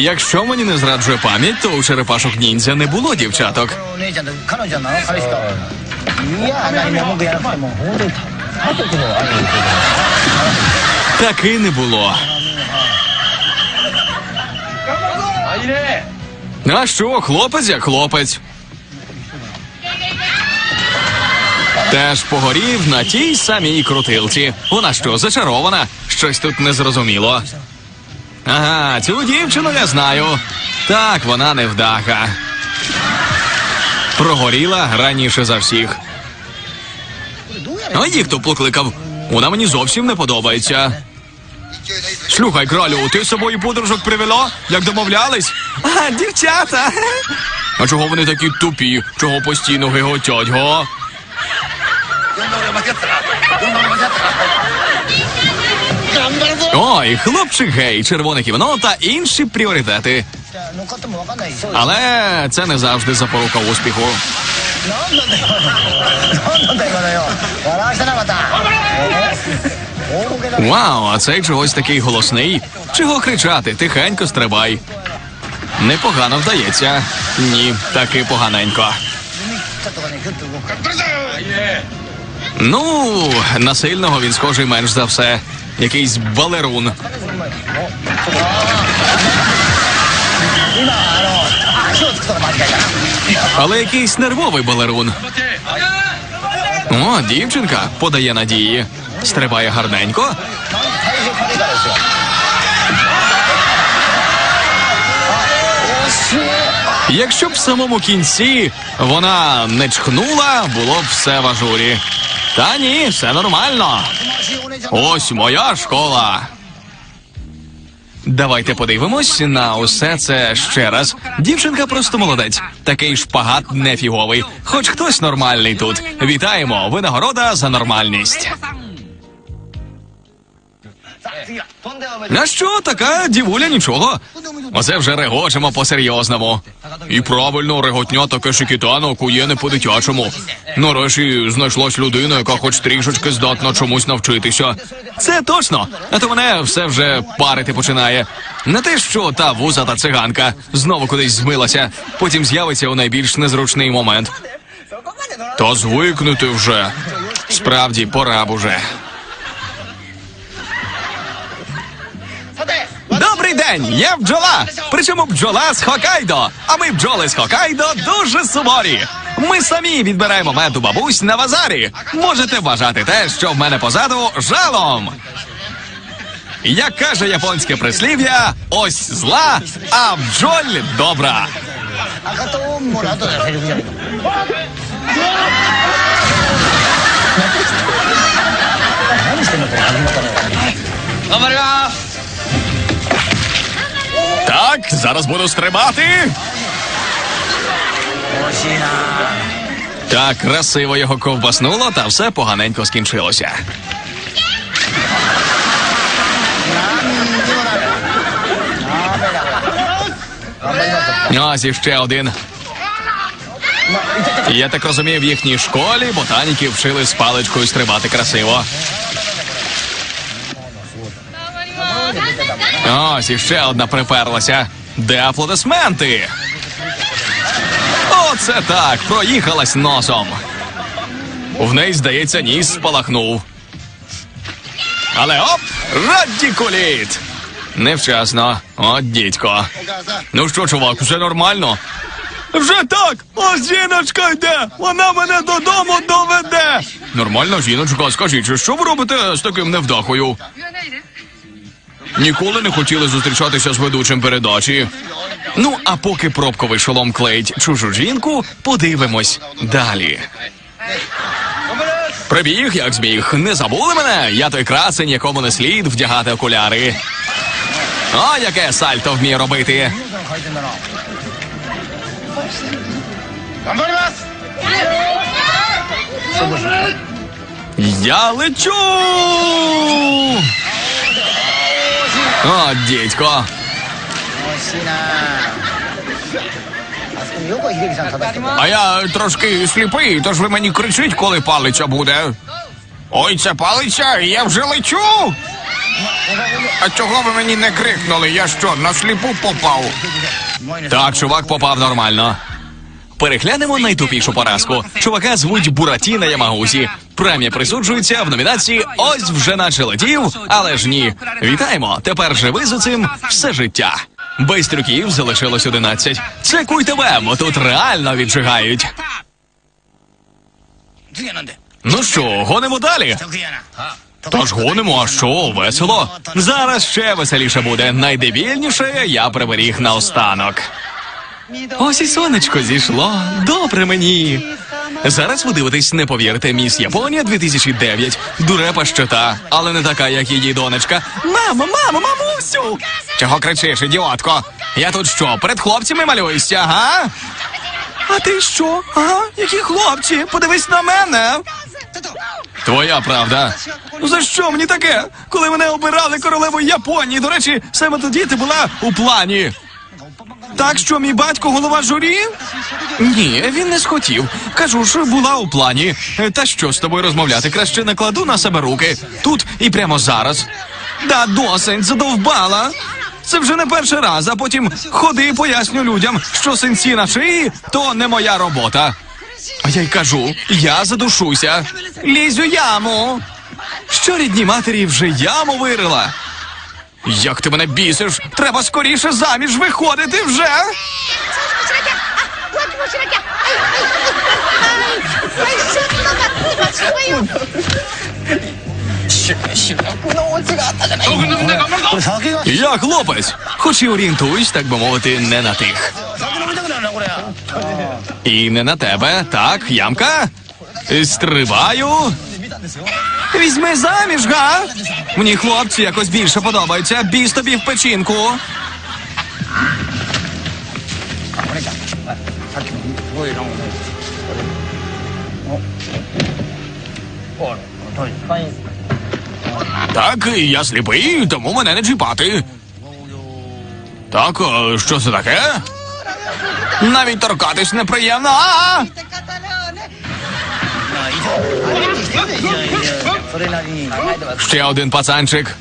Якщо мені не зраджує пам'ять, то у черепашок ніндзя не було дівчаток. Таки не було. А що, хлопець як хлопець? Теж погорів на тій самій крутилці. Вона що зачарована? Щось тут не зрозуміло. Ага, цю дівчину я знаю. Так, вона невдаха. Прогоріла раніше за всіх. А їх хто покликав? Вона мені зовсім не подобається. Слухай, кралю, ти з собою подружок привело, як домовлялись? А, дівчата. А чого вони такі тупі? Чого постійно гиготять, го? Ой, хлопчик гей, червоне ківно та інші пріоритети. Але це не завжди запорука успіху. Вау, а цей чогось такий голосний. Чого кричати? Тихенько стрибай. Непогано вдається. Ні, таки поганенько. Ну, насильного він схожий менш за все якийсь балерун. Але якийсь нервовий балерун. О, дівчинка подає надії. Стрибає гарненько. Якщо б в самому кінці вона не чхнула, було б все в ажурі. Та ні, все нормально. Ось моя школа. Давайте подивимось на усе це ще раз. Дівчинка просто молодець. Такий шпагат не фіговий. Хоч хтось нормальний тут. Вітаємо! Винагорода за нормальність. На що така дівуля нічого? Оце вже регочемо по-серйозному. І правильно реготня таке шикітано кує не по-дитячому. Нарешті знайшлась людина, яка хоч трішечки здатна чомусь навчитися. Це точно. А то мене все вже парити починає. Не те, що та вуза та циганка знову кудись змилася, потім з'явиться у найбільш незручний момент. Та звикнути вже. Справді пора б уже. День! Я бджола! Причому бджола з Хокайдо. А ми бджоли з Хокайдо дуже суворі. Ми самі відбираємо мед у бабусь на базарі. Можете вважати те, що в мене позаду жалом. Як каже японське прислів'я, ось зла, а бджоль добра. 赤 так, зараз буду стрибати. Так, красиво його ковбаснуло, та все поганенько скінчилося. Ось іще один. Я так розумію, в їхній школі ботаніки вчили з паличкою стрибати красиво. Ось іще одна приперлася. Де аплодисменти? Оце так, проїхалась носом. В неї, здається, ніс спалахнув. Але оп! Радікуліт! Невчасно. От дідько. Ну що, чувак, все нормально? Вже так! Ось жіночка йде! Вона мене додому доведе! Нормальна жіночка, скажіть, що ви робите з таким невдахою? Ніколи не хотіли зустрічатися з ведучим передачі. Ну а поки пробковий шолом клеїть чужу жінку, подивимось далі. Прибіг, як збіг. Не забули мене? Я той красень, якому не слід вдягати окуляри. О, яке сальто вміє робити. Я лечу. О, дідько. А я трошки сліпий, тож ви мені кричіть, коли палиця буде. Ой, це палиця, я вже лечу. А чого ви мені не крикнули? Я що, на сліпу попав? Так, чувак попав нормально. Переглянемо найтупішу поразку. Чувака звуть Буратіна Ямагусі. Премія присуджується в номінації Ось вже наче летів. але ж ні. Вітаємо! Тепер живи за цим все життя. Без залишилось 11. Це куй тебе, бо тут реально віджигають. Ну що, гонимо далі? Тож гонимо, а що весело? Зараз ще веселіше буде. Найдебільніше я приберіг наостанок. Ось і сонечко зійшло. Добре мені. Зараз ви дивитесь, не повірите, міс Японія 2009. Дурепа щита, але не така, як її донечка. Мамо, мамо, мамусю! Чого кричиш, ідіотко? Я тут що, перед хлопцями малююся, га? А ти що? Ага, які хлопці? Подивись на мене. Твоя правда. За що мені таке? Коли мене обирали королевою Японії, до речі, саме тоді ти була у плані. Так що мій батько голова журі? Ні, він не схотів. Кажу ж, була у плані. Е, Та що з тобою розмовляти? Краще накладу на себе руки. Тут і прямо зараз. Да, досить, задовбала. Це вже не перший раз, а потім ходи і поясню людям, що синці на шиї то не моя робота. А я й кажу, я задушуся. Лізь у яму. Що рідні матері вже яму вирила? Як ти мене бісиш? Треба скоріше заміж виходити вже. Я хлопець, хоч і орієнтуюсь, так би мовити, не на тих. І не на тебе, так, ямка? Стриваю. Візьми заміж, га? Мені хлопці якось більше подобаються. Біс тобі в печінку. Так, я сліпий, тому мене не чіпати. Так, що це таке? Навіть торкатись неприємно. а! Ще один пацанчик.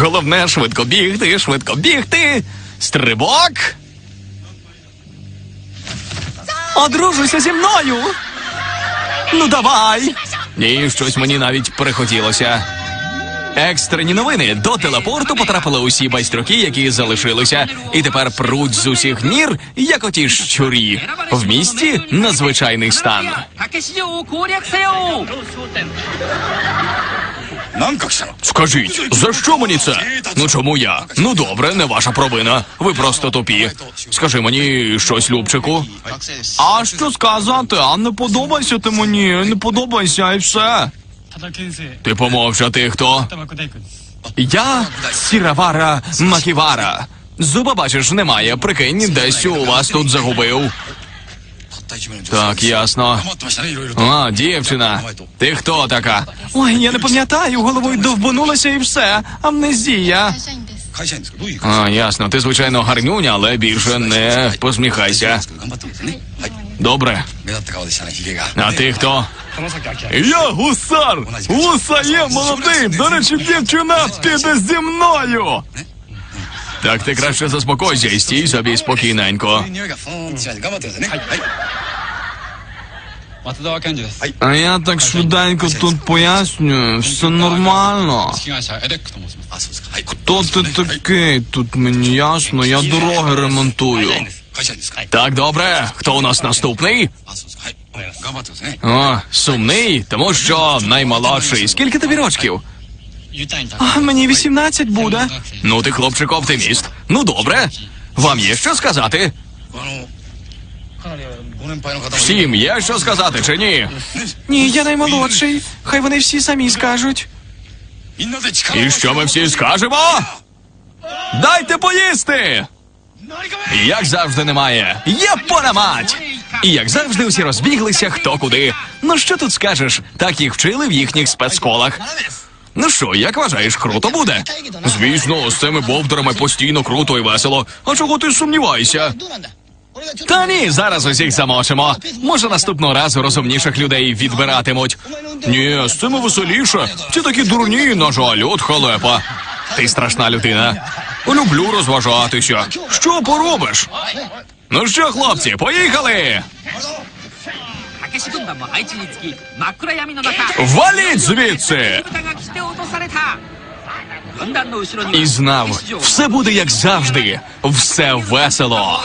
Головне швидко бігти, швидко бігти. Стрибок. Одружуйся зі мною. Ну давай. Ні, щось мені навіть прихотілося. Екстрені новини до телепорту потрапили усі байстрюки, які залишилися, і тепер пруть з усіх нір, як оті щурі в місті надзвичайний стан. Скажіть, за що мені це? Ну чому я? Ну добре, не ваша провина. Ви просто тупі. Скажи мені щось, Любчику. А що сказати? А не подобайся ти мені, не подобайся, і все. Ти помовча, ти хто? Я Сіравара Маківара. Зуба, бачиш, немає. Прикинь, десь у вас тут загубив. Так, ясно. А, дівчина. Ти хто така? Ой, я не пам'ятаю, головою довбанулася і все. Амнезія. А, ясно. Ти, звичайно, гарнюня, але більше не посміхайся. Добре. А ти хто? Я гусар! Гуса є молодий! До речі, дівчина піде зі мною! Так ти краще заспокойся і стій собі спокійненько. А я так швиденько тут пояснюю, все нормально. Хто ти такий? Тут мені ясно, я дороги ремонтую. Так, добре. Хто у нас наступний? О, сумний, тому що наймолодший. Скільки тобі рочків? А мені 18 буде. Ну ти, хлопчик, оптиміст. Ну добре. Вам є що сказати? Всім є що сказати, чи ні? Ні, я наймолодший. Хай вони всі самі скажуть. І що ми всі скажемо? Дайте поїсти! Як завжди немає. Є понамать! І як завжди, усі розбіглися хто куди. Ну що тут скажеш? Так їх вчили в їхніх спецколах. Ну що, як вважаєш, круто буде? Звісно, з цими бовдерами постійно круто і весело. А чого ти сумніваєшся? Та ні, зараз усіх замочимо. Може, наступного разу розумніших людей відбиратимуть. Ні, з цими веселіше. Ці такі дурні, на жаль, от халепа. Ти страшна людина. Люблю розважатися. Що поробиш? Ну що, хлопці, поїхали? Валіть звідси! І знав, все буде як завжди. Все весело.